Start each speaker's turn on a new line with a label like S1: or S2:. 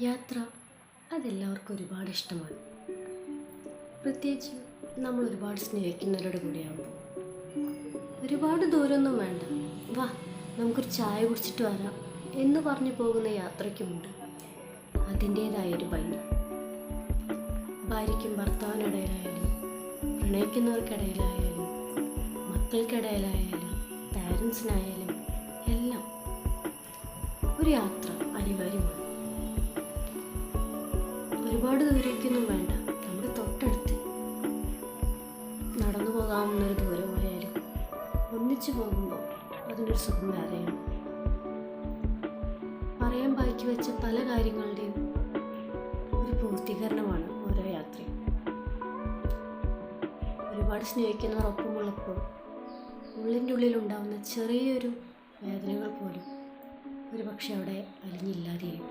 S1: യാത്ര അതെല്ലാവർക്കും ഒരുപാട് ഇഷ്ടമാണ്. പ്രത്യേകിച്ച് നമ്മൾ ഒരുപാട് സ്നേഹിക്കുന്നവരുടെ കൂടെയാകുമ്പോൾ ഒരുപാട് ദൂരമൊന്നും വേണ്ട. വാ നമുക്കൊരു ചായ കുടിച്ചിട്ട് വരാം എന്ന് പറഞ്ഞു പോകുന്ന യാത്രയ്ക്കുമുണ്ട്. അതിന്റേതായൊരു ഭംഗി. ഭാര്യയ്ക്കും ഭർത്താവിനിടയിലായാലും പ്രണയിക്കുന്നവർക്കിടയിലായാലും മക്കൾക്കിടയിലായാലും പാരൻസിനായാലും എല്ലാം ഒരു യാത്ര അനിവാര്യമാണ്. ഒരുപാട് ദൂരേക്കൊന്നും വേണ്ട. നമ്മുടെ തൊട്ടടുത്ത് നടന്നു പോകാവുന്നൊരു ദൂരമായാലും ഒന്നിച്ചു പോകുമ്പോൾ അതിനൊരു സുഖം വേറെയാണ്. പറയാൻ ബാക്കി വെച്ച പല കാര്യങ്ങളുടെയും ഒരു പൂർത്തീകരണമാണ് ഓരോ യാത്രയും. ഒരുപാട് സ്നേഹിക്കുന്നവർ ഒപ്പമുള്ളപ്പോൾ ഉള്ളിന്റെ ഉള്ളിലുണ്ടാവുന്ന ചെറിയൊരു വേദനകൾ പോലും ഒരു പക്ഷേ അവിടെ അലിഞ്ഞില്ലാതെയും